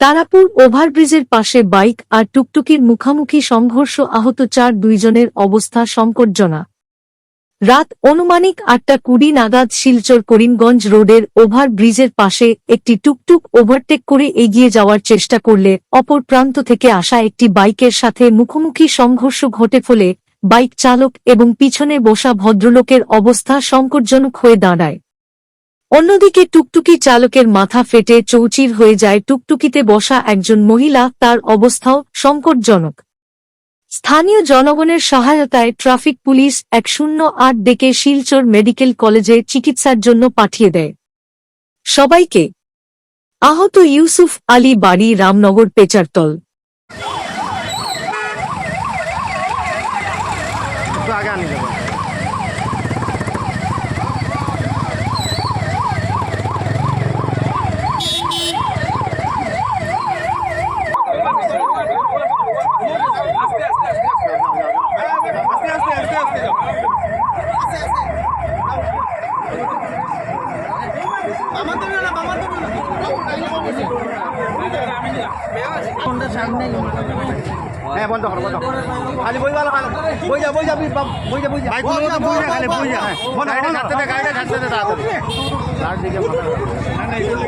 তারাপুর ওভারব্রিজের পাশে বাইক আর টুকটুকির মুখামুখি সংঘর্ষ আহত চার দুইজনের অবস্থা সংকটজনা রাত অনুমানিক আটটা কুড়ি নাগাদ শিলচর করিমগঞ্জ রোডের ওভারব্রিজের পাশে একটি টুকটুক ওভারটেক করে এগিয়ে যাওয়ার চেষ্টা করলে অপর প্রান্ত থেকে আসা একটি বাইকের সাথে মুখোমুখি সংঘর্ষ ঘটে ফলে বাইক চালক এবং পিছনে বসা ভদ্রলোকের অবস্থা সংকটজনক হয়ে দাঁড়ায়। অন্যদিকে টুকটুকি চালকের মাথা ফেটে চৌচির হয়ে যায় টুকটুকিতে বসা একজন মহিলা, তার অবস্থাও সংকটজনক। স্থানীয় জনগণের সহায়তায় ট্রাফিক পুলিশ এক শূন্য আট ডেকে শিলচর মেডিকেল কলেজে চিকিৎসার জন্য পাঠিয়ে দেয়। সবাইকে। আহত ইউসুফ আলী বাড়ি, রামনগর, পেচারতল। আগে আনি হ্যাঁ বন্ধ করো বন্ধ খালি বই ভালো খালি। বই যা বই যা বই বই যা বই যা। বই যা বই যা খালি বই যা। বন্ধ গাড়িটা ছাড়তে দে গাড়িটা ছাড়তে দে তাড়াতাড়ি। লাস্ট দিকে হ্যাঁ চলো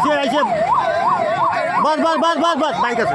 আইসে আইসে বাস বাস বাস বাস বাস। বাইক আছে।